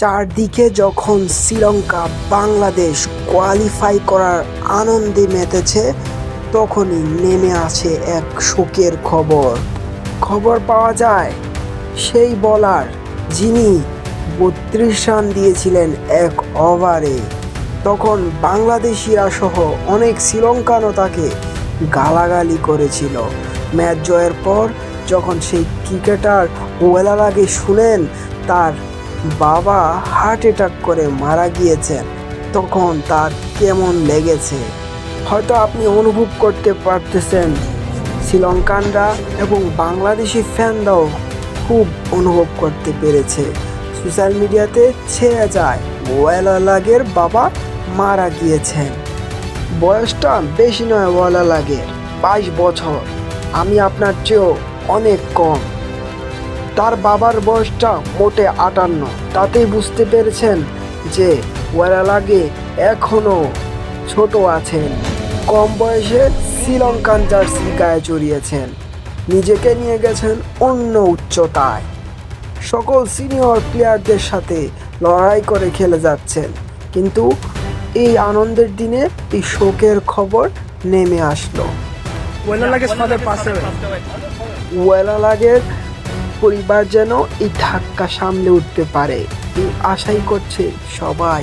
চারদিকে যখন শ্রীলঙ্কা বাংলাদেশ কোয়ালিফাই করার আনন্দে মেতেছে, তখনই নেমে আসে এক শোকের খবর। খবর পাওয়া যায়, সেই বলার যিনি বত্রিশ রান দিয়েছিলেন এক ওভারে তখন বাংলাদেশিরা সহ অনেক শ্রীলঙ্কানও তাকে গালাগালি করেছিল। ম্যাচ জয়ের পর যখন সেই ক্রিকেটার ওয়েলার আগে শুনেন, তার বাবা হার্ট অ্যাটাক করে মারা গিয়েছেন। তখন তার কেমন লেগেছে? হয়তো আপনি অনুভব করতে পারতেছেন। শ্রীলঙ্কানরা এবং বাংলাদেশি ফ্যানরাও খুব অনুভব করতে পেরেছে। সোশ্যাল মিডিয়াতে ছেয়ে যায় ওয়েলালাগের বাবা মারা গিয়েছেন। বয়সটা বেশি নয় ওয়ালা লাগে বাইশ বছর। আমি আপনার চেয়েও অনেক কম। তার বাবার বয়সটা মোটে আটান্ন। তাতেই বুঝতে পেরেছেন যে ওয়ালা লাগে এখনও ছোট আছেন। কম বয়সে শ্রীলঙ্কান জার্সি গায়ে চড়িয়েছেন নিজেকে নিয়ে গেছেন অন্য উচ্চতায়। সকল সিনিয়র প্লেয়ারদের সাথে লড়াই করে খেলে যাচ্ছেন। কিন্তু এই আনন্দের দিনে এই শোকের খবর নেমে আসলো. ওয়েলালাগের পরিবার যেন এই ধাক্কা সামলে উঠতে পারে। এই আশাই করছে সবাই।